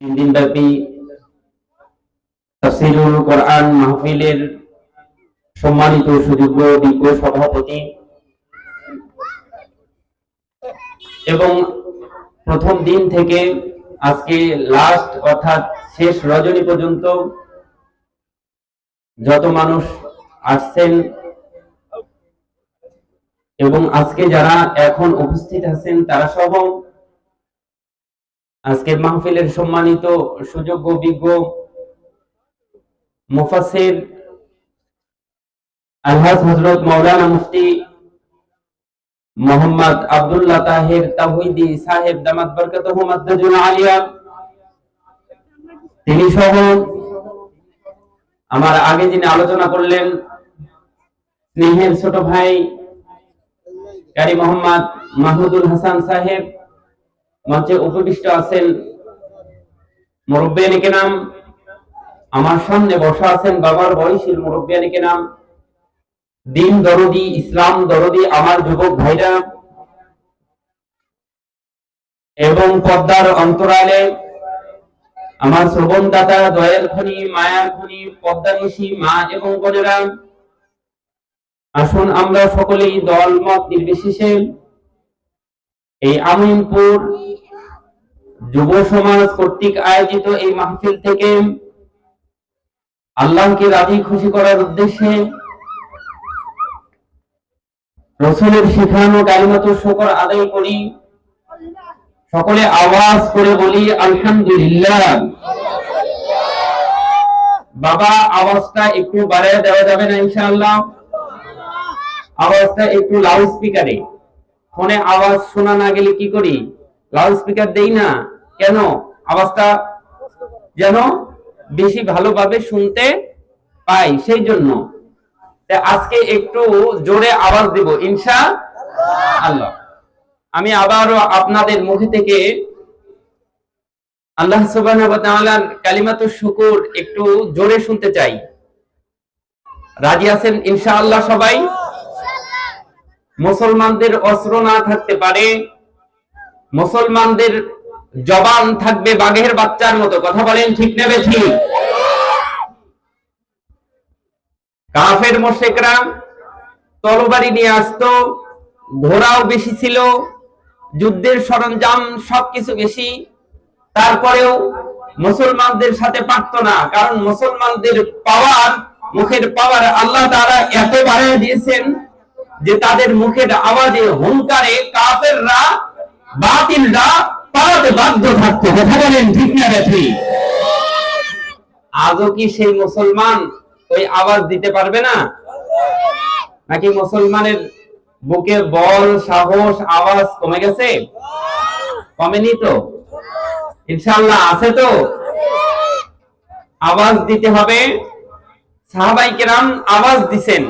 তিন দিন ব্যাপী তাফসীরুল কোরআন মাহফিলের সম্মানিত সুযোগ্য বিজ্ঞ সভাপতি এবং প্রথম দিন থেকে আজকে লাস্ট অর্থাৎ শেষ রজনী পর্যন্ত যত মানুষ আসছেন এবং আজকে যারা এখন উপস্থিত আছেন তারা সহ আজকের মাহফিলের সম্মানিত সুযোগ্য বিজ্ঞ মুফাসির আলহাজ হজরত মৌলানা মুফতি মোহাম্মদ আব্দুল্লাহ তাহির তাহিদি সাহেব দামাত মাদ্দাজুল আলিয়া। তিনি সহ আমার আগে যিনি আলোচনা করলেন স্নেহের ছোট ভাই কারি মোহাম্মদ মাহমুদুল হাসান সাহেব মঞ্চে উপবিষ্ট আছেন মুরব্বিয়ানিকে নাম, আমার সামনে বসা আছেন বাবার বয়সীর মুরব্বিয়ানিকে নাম, দিন দরদি, ইসলাম দরদি, আমার যুবক ভাইরা, এবং পদ্মার অন্তরালে আমার শ্রবণদাতা দয়াল খনি, মায়ার খনি, পদ্মা পদ্মানিশী মা এবং বোনেরা। আসুন আমরা সকলেই দল মত নির্বিশেষে এই আমিনপুর যুব সমাজ কর্তৃক আয়োজিত এই মাহফিল থেকে আল্লাহকে রাজি খুশি করার উদ্দেশ্যে রসুলের শিখানো কালিমাত শকর আদায় করি। সকলে আওয়াজ করে বলি, আলহামদুলিল্লাহ। বাবা, আওয়াজটা একটু বাড়ায় দেওয়া যাবে না ইনশাআল্লাহ। আওয়াজটা একটু লাউড স্পিকারে ফোনে আওয়াজ শোনা না গেলে কি করি? লাউড স্পিকার দেই না। কেন? আওয়াজটা যেন বেশি ভালোভাবে শুনতে পাই, সেই জন্য। আজকে একটু জোরে আওয়াজ দিব ইনশা আল্লাহ আমি আবারও আপনাদের মুখে থেকে আল্লাহ ওয়া শুকুর একটু জোরে শুনতে চাই। রাজি আছেন ইনশাআল্লাহ সবাই? মুসলমানদের অস্ত্র না থাকতে পারে। মুসলমানদের জবান থাকবে বাঘের বাচ্চার মতো, কথা বলেন ঠিক নেবে ঠিক কাফের মোশেকরা তলবারি নিয়ে আসতো, ঘোড়াও বেশি ছিল, যুদ্ধের সরঞ্জাম সবকিছু বেশি, তারপরেও মুসলমানদের সাথে পারত না, কারণ মুসলমানদের পাওয়ার মুখের পাওয়ার আল্লাহ তারা এত বাড়িয়ে দিয়েছেন যে তাদের মুখের আওয়াজে হুঙ্কারে কাফেররা, বাতিলরা পালাতে বাধ্য থাকতো, কথা বলেন ঠিক না বেঠি আজও কি সেই মুসলমান ওই আওয়াজ দিতে পারবে না? নাকি মুসলমানের বুকে বল, সাহস, আওয়াজ কমে গেছে? কমেনি তো? ইনশাল্লাহ আছে তো? আওয়াজ দিতে হবে। সাহাবাই কেরাম আওয়াজ দিছেন।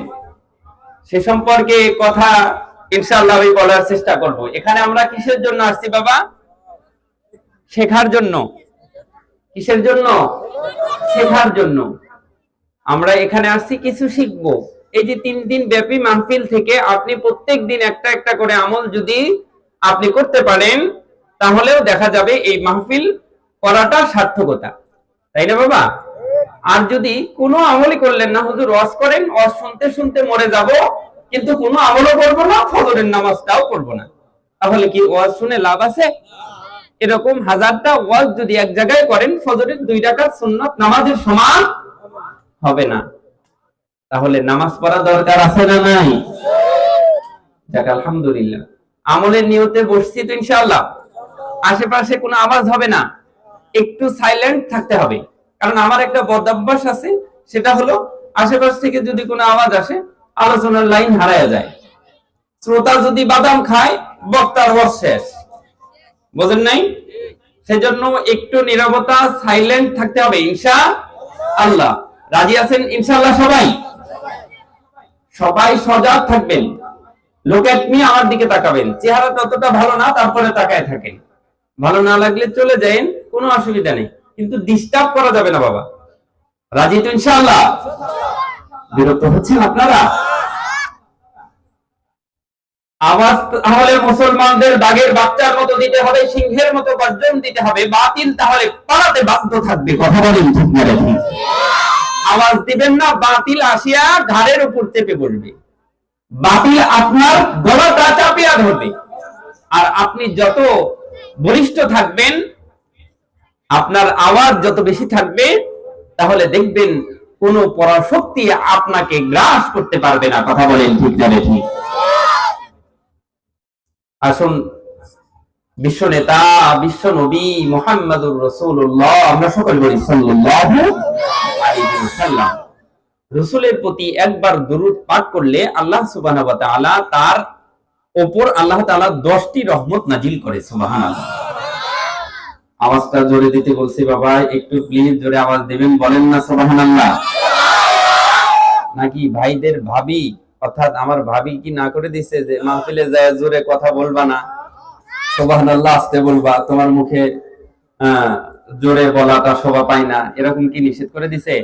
সে সম্পর্কে কথা ইনশাল্লাহ আমি বলার চেষ্টা করব। এখানে আমরা কিসের জন্য আসছি বাবা? শেখার জন্য। কিসের জন্য? শেখার জন্য। আমরা এখানে আসছি, কিছু শিখব। এই যে তিন দিন ব্যাপী মাহফিল থেকে আপনি প্রত্যেক দিন একটা একটা করে আমল যদি আপনি করতে পারেন, তাহলেও দেখা যাবে এই মাহফিল করাটা সার্থকতা। তাই না বাবা? আর যদি কোনো আমলই করলেন না, হুজুর, ওয়াজ করেন, ওয়াজ শুনতে শুনতে মরে যাব, কিন্তু কোনো আমলও করব না, ফজরের নামাজটাও করব না। তাহলে কি ওয়াজ শুনে লাভ আছে? এরকম হাজারটা ওয়াজ যদি এক জায়গায় করেন, ফজরের দুই রাকাত সুন্নাত নামাজের সমান হবে না। তাহলে নামাজ পড়া দরকার আছে না নাই? আলহামদুলিল্লাহ। আমলের নিয়তে বসছি তো ইনশাআল্লাহ। আশেপাশে কোনো আওয়াজ হবে না। একটু সাইলেন্ট থাকতে হবে। কারণ আমার একটা বদাভ্যাস আছে, সেটা হলো আশেপাশ থেকে যদি কোনো আওয়াজ আসে, আলোচনার লাইন হারায় যায়। শ্রোতা যদি বাদাম খায়, বক্তার ওয়াজ শেষ। বোঝেন নাই? সেজন্য একটু নিরবতা সাইলেন্ট থাকতে হবে, ইনশা আল্লাহ। রাজি আছেন ইনশাআল্লাহ সবাই? সবাই সজাগ থাকবেন। লোকে নিয়ে আমার দিকে তাকাবেন। চেহারা ততটা ভালো না, তারপরে তাকায় থাকেন। ভালো না লাগলে চলে যায়েন, কোনো অসুবিধা নেই। কিন্তু ডিস্টার্ব করা যাবে না, বাবা। রাজি তো ইনশাআল্লাহ? বিরক্ত হচ্ছেন আপনারা? মুসলমানদের বাঘের বাচ্চার মতো দিতে হবে, সিংহের মতো গর্জন দিতে হবে, বাতিল তাহলে পালাতে বাধ্য থাকবে। কথা বলেন আওয়াজ দিবেন না, বাতিল আসিয়া ঘাড়ের উপর চেপে বসবে বাতিল আপনার গলাটা চাপিয়া ধরবে। আর আপনি যত বলিষ্ঠ থাকবেন, আপনার আওয়াজ যত বেশি থাকবে, তাহলে দেখবেন কোন পরাশক্তি আপনাকে গ্রাস করতে পারবে না। কথা বলেন ঠিক ঠিক আসুন, বিশ্ব নেতা, বিশ্ব নবী মোহাম্মদুর রসুল্লাহ আমরা সকল বলি রসুলের প্রতি একবার দরুদ পাঠ করলে আল্লাহ তাআলা তার ওপর আল্লাহ তাআলা 10টি রহমত নাজিল করে, সুবহানাল্লাহ। আওয়াজটা জোরে দিতে বলছি বাবা, একটু প্লিজ জোরে আওয়াজ দেবেন, বলেন না, সুবহানাল্লাহ। নাকি ভাইদের ভাবি অর্থাৎ আমার ভাবি কি না করে দিছে যে মাহফিলে যায় জোরে কথা বলবা না? সুবহানাল্লাহ, আসতে বলবা। তোমার মুখে জোরে বলাটা শোভা পায় না। এরকম কি নিষেধ করে দিছে?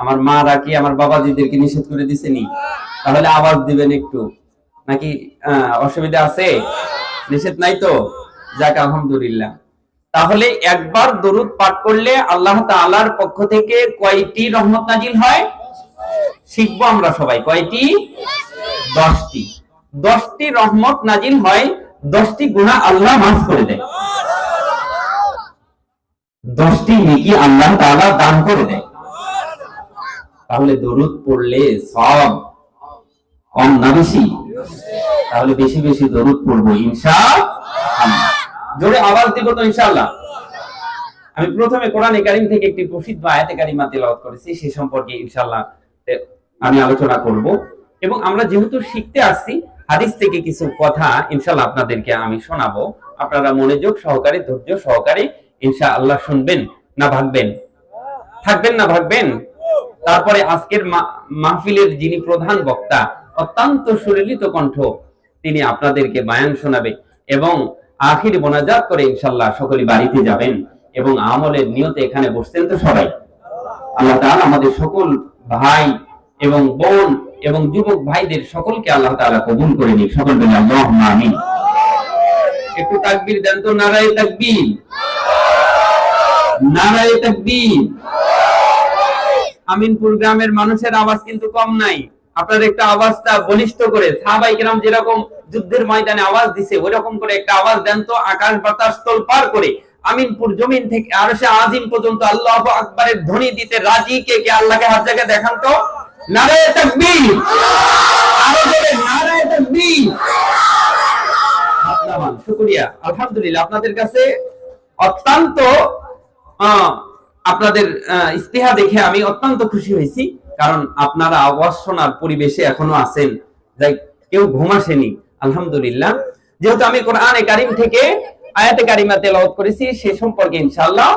আমার মারা কি আমার বাবাজিদের কি নিষেধ করে দিছেনি? তাহলে আওয়াজ দিবেন একটু। নাকি অসুবিধা আছে? নিষেধ নাই তো? যাক, আলহামদুলিল্লাহ। তাহলে একবার দরুদ পাঠ করলে আল্লাহ তাআলার পক্ষ থেকে কয়টি রহমত নাজিল হয়? শিখব আমরা সবাই। কয়টি? দশটি। দশটি রহমত নাজিল হয়, দশটি গুণা আল্লাহ মাফ করে দেয়। দশটি নেকি আল্লাহ তাআলা দান করে দেয়। তাহলে দরুদ পড়লে সব কম না বেশি? তাহলে বেশি বেশি দরুদ পড়ব ইনশা জোরে আওয়াজ দিব তো ইনশাআল্লাহ? আমি প্রথমে কোরআন কারিম থেকে একটি প্রসিদ্ধ আয়াতে কারিমা তেলাওয়াত করেছি, সে সম্পর্কে ইনশাআল্লাহ আমি আলোচনা করব। এবং আমরা যেহেতু শিখতে আসছি, হাদিস থেকে কিছু কথা ইনশাআল্লাহ আপনাদেরকে আমি শোনাবো। আপনারা মনোযোগ সহকারে, ধৈর্য সহকারে ইনশাআল্লাহ শুনবেন না ভাববেন থাকবেন না ভাববেন তারপরে আজকের মাহফিলের যিনি প্রধান বক্তা, অত্যন্ত সুললিত কণ্ঠ তিনি আপনাদেরকে বায়ান শোনাবে এবং আখির মোনাজাত করে ইনশাল্লাহ সকলে বাড়িতে যাবেন এবং আমলের নিয়তে এখানে বসতেন তো সবাই। আল্লাহ তাআলা আমাদের সকল ভাই এবং বোন এবং যুবক ভাইদের সকলকে আল্লাহ তাআলা কবুল করে নিক। সকল বলে আল্লাহুম্মা আমিন। একটু তাকবীর দেন তো, নারায়ে তাকবীর। নারায়ে তাকবীর। আমিনপুর গ্রামের মানুষের আওয়াজ কিন্তু কম নাই। আপনার একটা আওয়াজটা বলিষ্ঠ করে, সাহাবাই কিরাম যেরকম যুদ্ধের ময়দানে আওয়াজ দিছে, ওইরকম করে একটা আওয়াজ দেন তো, আকাশ বাতাস তল পার করে। আমিনপুর জমিন থেকে আর সে আজিম পর্যন্ত আল্লাহ আকবরের ধ্বনি দিতে রাজি? কে কে? আল্লাহকে হাত জায়গায় দেখান তো। আপনাদের কাছে অত্যন্ত আহ, আপনাদের আহ, ইস্তেহা দেখে আমি অত্যন্ত খুশি হয়েছি। কারণ আপনারা আওয়াজ পরিবেশে এখনও আছেন। যাই কেউ ঘুম আসেনি। আলহামদুলিল্লাহ। যেহেতু আমি কোরআনে কারিম থেকে আয়াতে কারিমা তেলাওয়াত করেছি, সে সম্পর্কে ইনশাআল্লাহ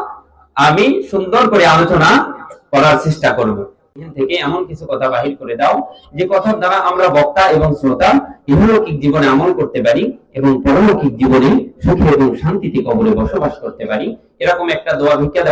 আমি সুন্দর করে আলোচনা করার চেষ্টা করব। থেকে এমন কিছু কথা বাহির করে দাও, যে কথার দ্বারা আমরা বক্তা এবং শ্রোতা ইহলৌকিক জীবনে আমল করতে পারি এবং পরলৌকিক জীবনে সুখে এবং শান্তিতে কবরে বসবাস করতে পারি। এরকম একটা দোয়া ভিক্ষা দেওয়া